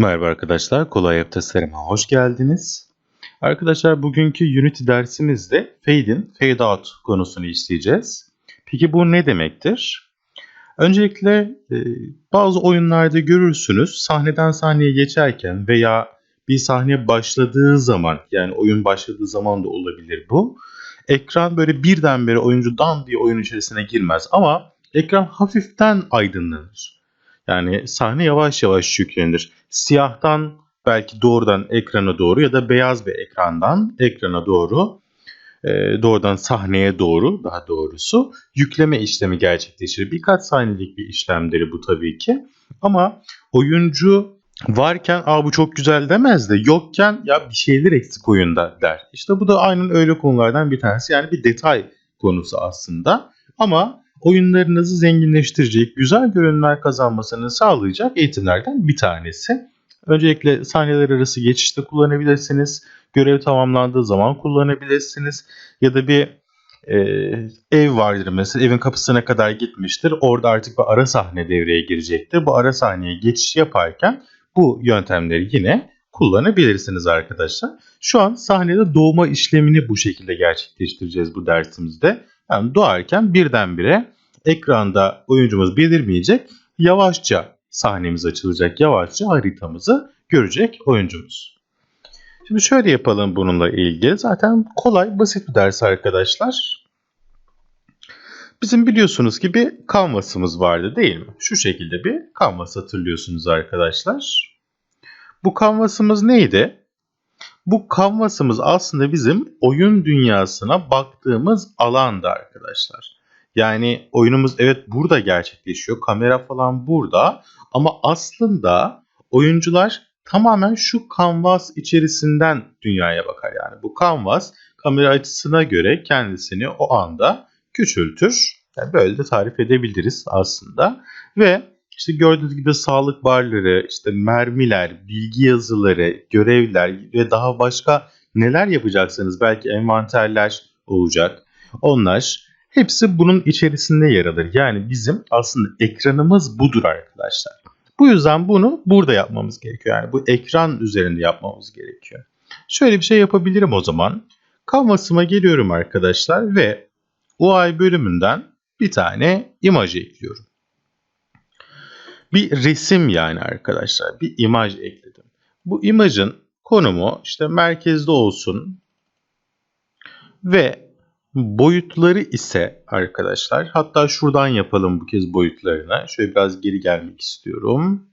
Merhaba arkadaşlar, Kolay Web Tasarım'a hoş geldiniz. Arkadaşlar bugünkü Unity dersimizde Fade in, Fade out konusunu işleyeceğiz. Peki bu ne demektir? Öncelikle e, bazı oyunlarda görürsünüz sahneden sahneye geçerken veya bir sahne başladığı zaman yani oyun başladığı zaman da olabilir bu. Ekran böyle birdenbire oyuncudan bir oyun içerisine girmez ama ekran hafiften aydınlanır. Yani sahne yavaş yavaş yüklenir. Siyahtan belki doğrudan ekrana doğru ya da beyaz bir ekrandan ekrana doğru e, doğrudan sahneye doğru daha doğrusu yükleme işlemi gerçekleşir. Birkaç saniyelik bir işlemleri bu tabii ki. Ama oyuncu varken Aa, bu çok güzel demez de yokken ya bir şeyler eksik oyunda der. İşte bu da aynen öyle konulardan bir tanesi. Yani bir detay konusu aslında. Ama oyunlarınızı zenginleştirecek, güzel görünümler kazanmasını sağlayacak eğitimlerden bir tanesi. Öncelikle sahneler arası geçişte kullanabilirsiniz. Görev tamamlandığı zaman kullanabilirsiniz. Ya da bir e, ev vardır mesela evin kapısına kadar gitmiştir. Orada artık bir ara sahne devreye girecektir. Bu ara sahneye geçiş yaparken bu yöntemleri yine kullanabilirsiniz arkadaşlar. Şu an sahnede doğma işlemini bu şekilde gerçekleştireceğiz bu dersimizde. Yani doğarken birdenbire ekranda oyuncumuz belirmeyecek. Yavaşça sahnemiz açılacak. Yavaşça haritamızı görecek oyuncumuz. Şimdi şöyle yapalım bununla ilgili. Zaten kolay, basit bir ders arkadaşlar. Bizim biliyorsunuz ki bir kanvasımız vardı değil mi? Şu şekilde bir kanvas hatırlıyorsunuz arkadaşlar. Bu kanvasımız neydi? Bu kanvasımız aslında bizim oyun dünyasına baktığımız alanda arkadaşlar. Yani oyunumuz evet burada gerçekleşiyor. Kamera falan burada. Ama aslında oyuncular tamamen şu kanvas içerisinden dünyaya bakar. Yani bu kanvas kamera açısına göre kendisini o anda küçültür. Yani böyle de tarif edebiliriz aslında. Ve işte gördüğünüz gibi sağlık barları, işte mermiler, bilgi yazıları, görevler ve daha başka neler yapacaksınız belki envanterler olacak. Onlar hepsi bunun içerisinde yer alır. Yani bizim aslında ekranımız budur arkadaşlar. Bu yüzden bunu burada yapmamız gerekiyor. Yani bu ekran üzerinde yapmamız gerekiyor. Şöyle bir şey yapabilirim o zaman. Canvas'ıma geliyorum arkadaşlar ve UI bölümünden bir tane imaj ekliyorum. Bir resim yani arkadaşlar. Bir imaj ekledim. Bu imajın konumu işte merkezde olsun ve boyutları ise arkadaşlar hatta şuradan yapalım bu kez boyutlarına. Şöyle biraz geri gelmek istiyorum.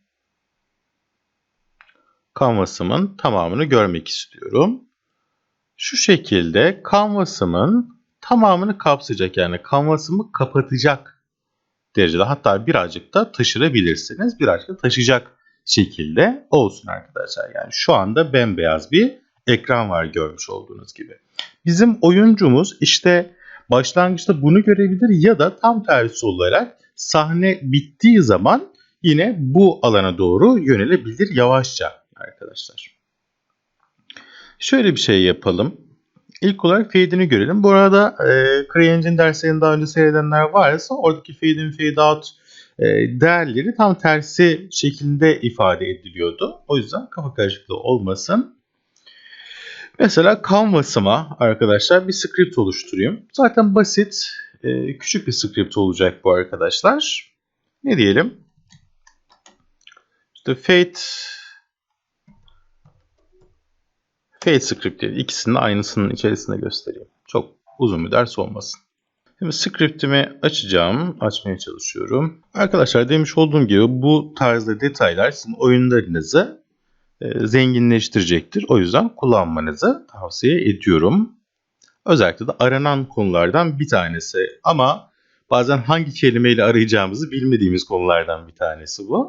Canvas'ımın tamamını görmek istiyorum. Şu şekilde canvas'ımın tamamını kapsayacak yani canvas'ımı kapatacak derecede hatta birazcık da taşırabilirsiniz. Birazcık da taşıyacak şekilde olsun arkadaşlar. Yani şu anda bembeyaz bir ekran var görmüş olduğunuz gibi. Bizim oyuncumuz işte başlangıçta bunu görebilir ya da tam tersi olarak sahne bittiği zaman yine bu alana doğru yönelebilir yavaşça arkadaşlar. Şöyle bir şey yapalım. İlk olarak fade'ini görelim. Bu arada e, CryEngine derslerini daha önce seyredenler varsa oradaki fade in, fade out e, değerleri tam tersi şekilde ifade ediliyordu. O yüzden kafa karışıklığı olmasın. Mesela Canvas'ıma arkadaşlar bir script oluşturayım. Zaten basit, e, küçük bir script olacak bu arkadaşlar. Ne diyelim? İşte fade Fade script diye ikisini de aynısının içerisinde göstereyim. Çok uzun bir ders olmasın. Şimdi scriptimi açacağım. Açmaya çalışıyorum. Arkadaşlar demiş olduğum gibi bu tarzda detaylar sizin oyunlarınızı e, zenginleştirecektir. O yüzden kullanmanızı tavsiye ediyorum. Özellikle de aranan konulardan bir tanesi. Ama bazen hangi kelimeyle arayacağımızı bilmediğimiz konulardan bir tanesi bu.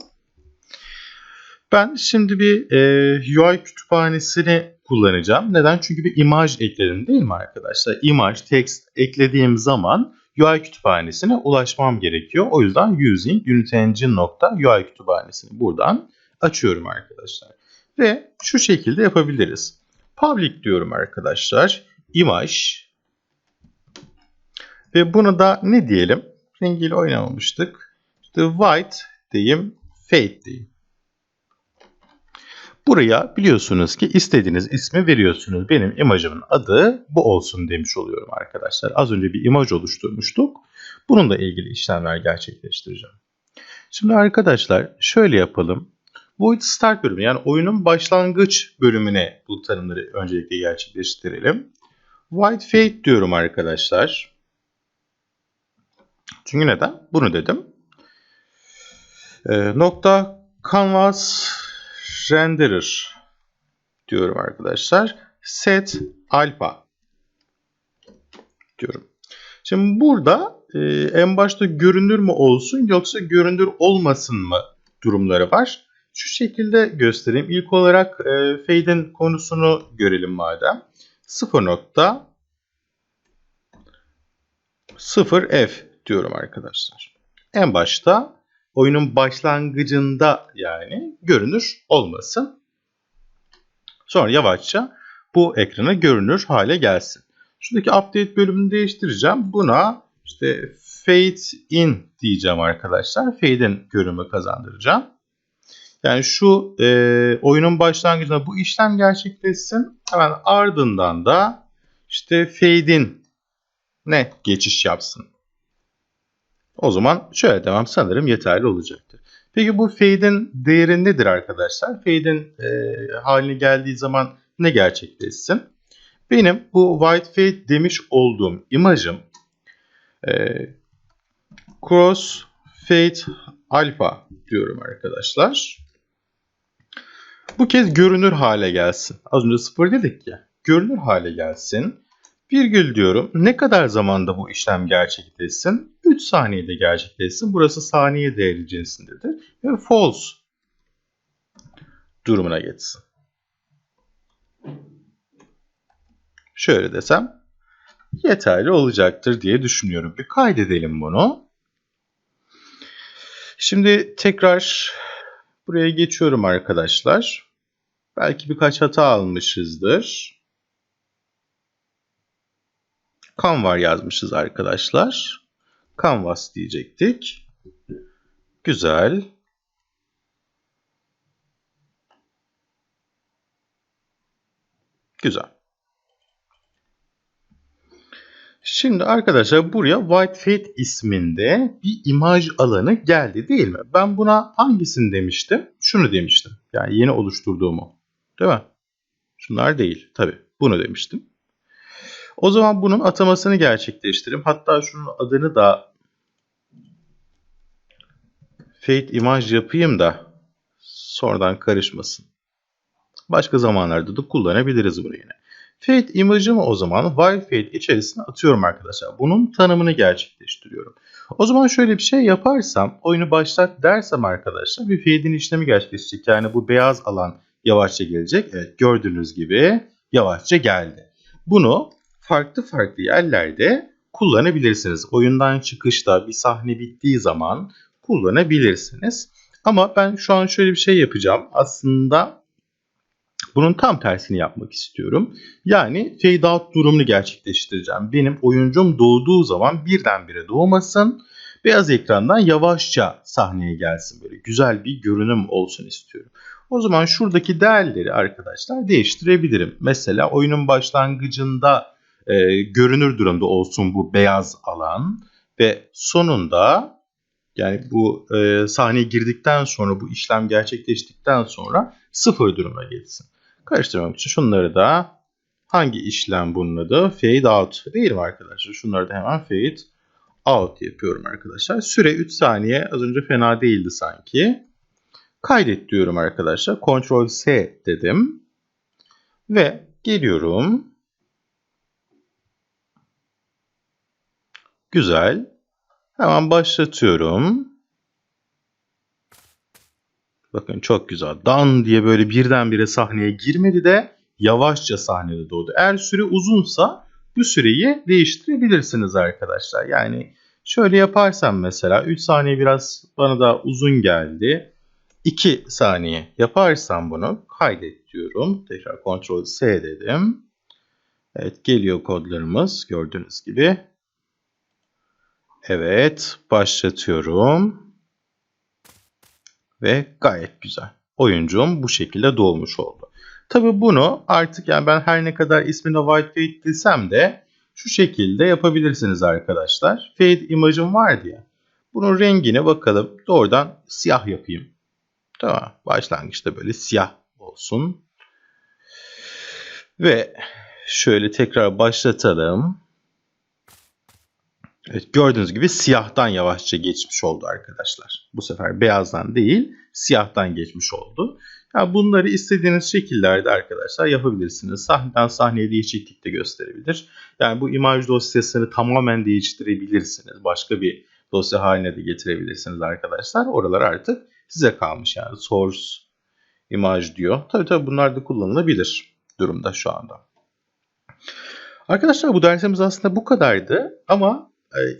Ben şimdi bir e, UI kütüphanesini kullanacağım. Neden? Çünkü bir imaj ekledim değil mi arkadaşlar? İmaj, text eklediğim zaman UI kütüphanesine ulaşmam gerekiyor. O yüzden using unityengine.ui kütüphanesini buradan açıyorum arkadaşlar. Ve şu şekilde yapabiliriz. Public diyorum arkadaşlar. Imaj. Ve bunu da ne diyelim? Rengiyle oynamamıştık. İşte white diyeyim, fade diyeyim. Buraya biliyorsunuz ki istediğiniz ismi veriyorsunuz. Benim imajımın adı bu olsun demiş oluyorum arkadaşlar. Az önce bir imaj oluşturmuştuk. Bununla ilgili işlemler gerçekleştireceğim. Şimdi arkadaşlar şöyle yapalım. Void Start bölümü yani oyunun başlangıç bölümüne bu tanımları öncelikle gerçekleştirelim. White Fade diyorum arkadaşlar. Çünkü neden? Bunu dedim. E, nokta canvas renderer diyorum arkadaşlar. Set alpha diyorum. Şimdi burada e, en başta görünür mü olsun yoksa görünür olmasın mı durumları var. Şu şekilde göstereyim. İlk olarak e, fade'in konusunu görelim madem. 0.0f diyorum arkadaşlar. En başta oyunun başlangıcında yani görünür olmasın. Sonra yavaşça bu ekrana görünür hale gelsin. Şuradaki update bölümünü değiştireceğim. Buna işte fade in diyeceğim arkadaşlar. Fade'in görünümü kazandıracağım. Yani şu e, oyunun başlangıcında bu işlem gerçekleşsin. Hemen ardından da işte fade in ne geçiş yapsın. O zaman şöyle demem sanırım yeterli olacaktır. Peki bu fade'in değeri nedir arkadaşlar? Fade'in e, haline geldiği zaman ne gerçekleşsin? Benim bu white fade demiş olduğum imajım e, cross fade alpha diyorum arkadaşlar. Bu kez görünür hale gelsin. Az önce sıfır dedik ya. Görünür hale gelsin. Virgül diyorum. Ne kadar zamanda bu işlem gerçekleşsin? 3 saniyede gerçekleşsin. Burası saniye değeri cinsindedir. Ve false durumuna geçsin. Şöyle desem yeterli olacaktır diye düşünüyorum. Bir kaydedelim bunu. Şimdi tekrar buraya geçiyorum arkadaşlar. Belki birkaç hata almışızdır. Canva yazmışız arkadaşlar. Canvas diyecektik. Güzel. Güzel. Şimdi arkadaşlar buraya Whitefade isminde bir imaj alanı geldi değil mi? Ben buna hangisini demiştim? Şunu demiştim. Yani yeni oluşturduğumu. Değil mi? Şunlar değil. Tabii bunu demiştim. O zaman bunun atamasını gerçekleştireyim. Hatta şunun adını da Fade imaj yapayım da sonradan karışmasın. Başka zamanlarda da kullanabiliriz bunu yine. Fade imajımı o zaman while fade içerisine atıyorum arkadaşlar. Bunun tanımını gerçekleştiriyorum. O zaman şöyle bir şey yaparsam, oyunu başlat dersem arkadaşlar bir fade'in işlemi gerçekleşecek. Yani bu beyaz alan yavaşça gelecek. Evet gördüğünüz gibi yavaşça geldi. Bunu farklı farklı yerlerde kullanabilirsiniz. Oyundan çıkışta bir sahne bittiği zaman kullanabilirsiniz. Ama ben şu an şöyle bir şey yapacağım. Aslında bunun tam tersini yapmak istiyorum. Yani fade out durumunu gerçekleştireceğim. Benim oyuncum doğduğu zaman birdenbire doğmasın. Beyaz ekrandan yavaşça sahneye gelsin. Böyle güzel bir görünüm olsun istiyorum. O zaman şuradaki değerleri arkadaşlar değiştirebilirim. Mesela oyunun başlangıcında e, görünür durumda olsun bu beyaz alan ve sonunda yani bu e, sahneye girdikten sonra bu işlem gerçekleştikten sonra sıfır duruma geçsin. Karıştırmak için şunları da hangi işlem bunun adı? Fade out değil mi arkadaşlar? Şunları da hemen fade out yapıyorum arkadaşlar. Süre 3 saniye az önce fena değildi sanki. Kaydet diyorum arkadaşlar. Ctrl S dedim. Ve geliyorum. Güzel. Hemen başlatıyorum. Bakın çok güzel. Dan diye böyle birdenbire sahneye girmedi de yavaşça sahnede doğdu. Eğer süre uzunsa bu süreyi değiştirebilirsiniz arkadaşlar. Yani şöyle yaparsam mesela 3 saniye biraz bana da uzun geldi. 2 saniye yaparsam bunu kaydet diyorum. Tekrar Ctrl S dedim. Evet geliyor kodlarımız gördüğünüz gibi. Evet başlatıyorum. Ve gayet güzel. oyuncum bu şekilde doğmuş oldu. Tabi bunu artık yani ben her ne kadar ismine White Fade desem de şu şekilde yapabilirsiniz arkadaşlar. Fade imajım vardı ya. Bunun rengine bakalım. Doğrudan siyah yapayım. Tamam. Başlangıçta böyle siyah olsun. Ve şöyle tekrar başlatalım. Evet gördüğünüz gibi siyahtan yavaşça geçmiş oldu arkadaşlar. Bu sefer beyazdan değil siyahtan geçmiş oldu. Yani bunları istediğiniz şekillerde arkadaşlar yapabilirsiniz. Sahneden sahneye değişiklik de gösterebilir. Yani bu imaj dosyasını tamamen değiştirebilirsiniz. Başka bir dosya haline de getirebilirsiniz arkadaşlar. Oralar artık size kalmış yani source imaj diyor. Tabii tabii bunlar da kullanılabilir durumda şu anda. Arkadaşlar bu dersimiz aslında bu kadardı ama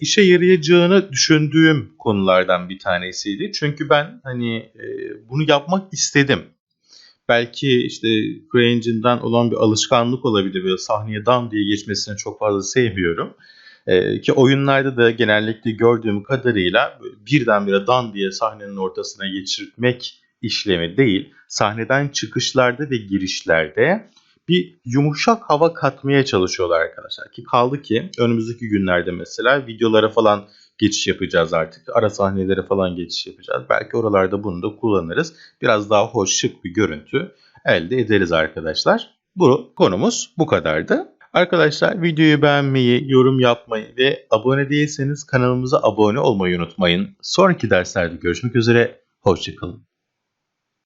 işe yarayacağını düşündüğüm konulardan bir tanesiydi. Çünkü ben hani e, bunu yapmak istedim. Belki işte CryEngine'den olan bir alışkanlık olabilir. Böyle sahneye dan diye geçmesini çok fazla sevmiyorum. Ee, ki oyunlarda da genellikle gördüğüm kadarıyla birdenbire dan diye sahnenin ortasına geçirmek işlemi değil. Sahneden çıkışlarda ve girişlerde bir yumuşak hava katmaya çalışıyorlar arkadaşlar. Ki kaldı ki önümüzdeki günlerde mesela videolara falan geçiş yapacağız artık. Ara sahnelere falan geçiş yapacağız. Belki oralarda bunu da kullanırız. Biraz daha hoş şık bir görüntü elde ederiz arkadaşlar. Bu konumuz bu kadardı. Arkadaşlar videoyu beğenmeyi, yorum yapmayı ve abone değilseniz kanalımıza abone olmayı unutmayın. Sonraki derslerde görüşmek üzere. Hoşçakalın.